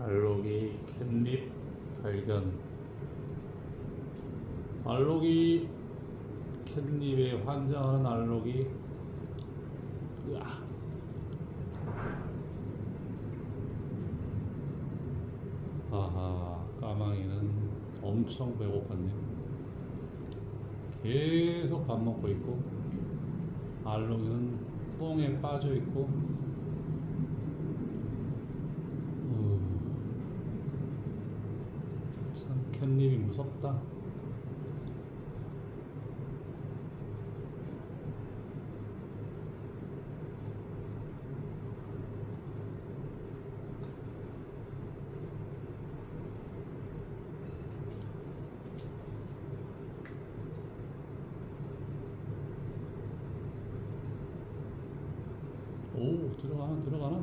알록이 캣립 발견 알록이 캣립에 환장하는 알록이 으아. 아하 까망이는 엄청 배고팠네 계속 밥 먹고 있고 알록이는 똥에 빠져 있고 어, 참 캣닙이 무섭다. 오 들어가나 들어가나?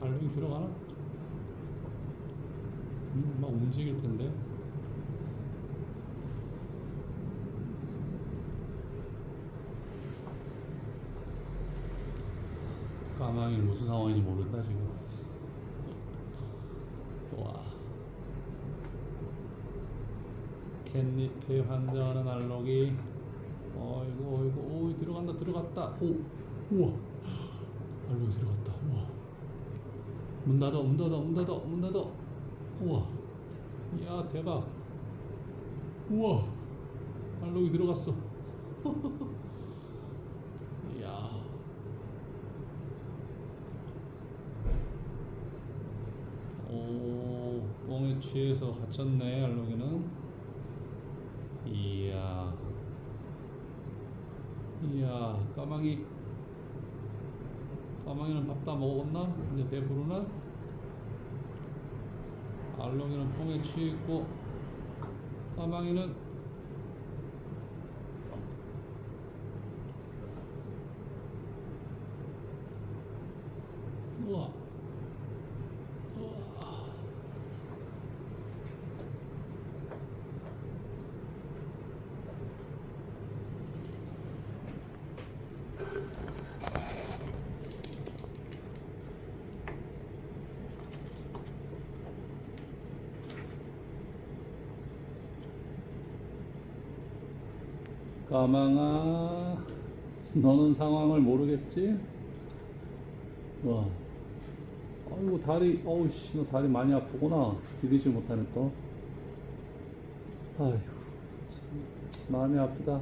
알록이 들어가나? 음, 막 움직일 텐데 까망이 무슨 상황인지 모른다 지금? 와. 캣닙에 환장하는 알록이. 어이구 어이구 오 들어간다 들어갔다. 오 우와. 알록이 들어갔다 우와. 문 닫아 문 닫아 문 닫아 문 닫아. 우와. 이야 대박. 우와. 알록이 들어갔어 이야 오 뻥에 취해서 갇혔네 알록이는 이야 이야 까마귀 까마귀는 밥 다 먹었나? 이제 배부르나? 알록이는 뽕에 취했고 우와 우와 까망아, 너는 상황을 모르겠지? 와, 아이고 다리, 어우씨, 너 다리 많이 아프구나. 디디지 못하네 또. 아이고, 참, 마음이 아프다.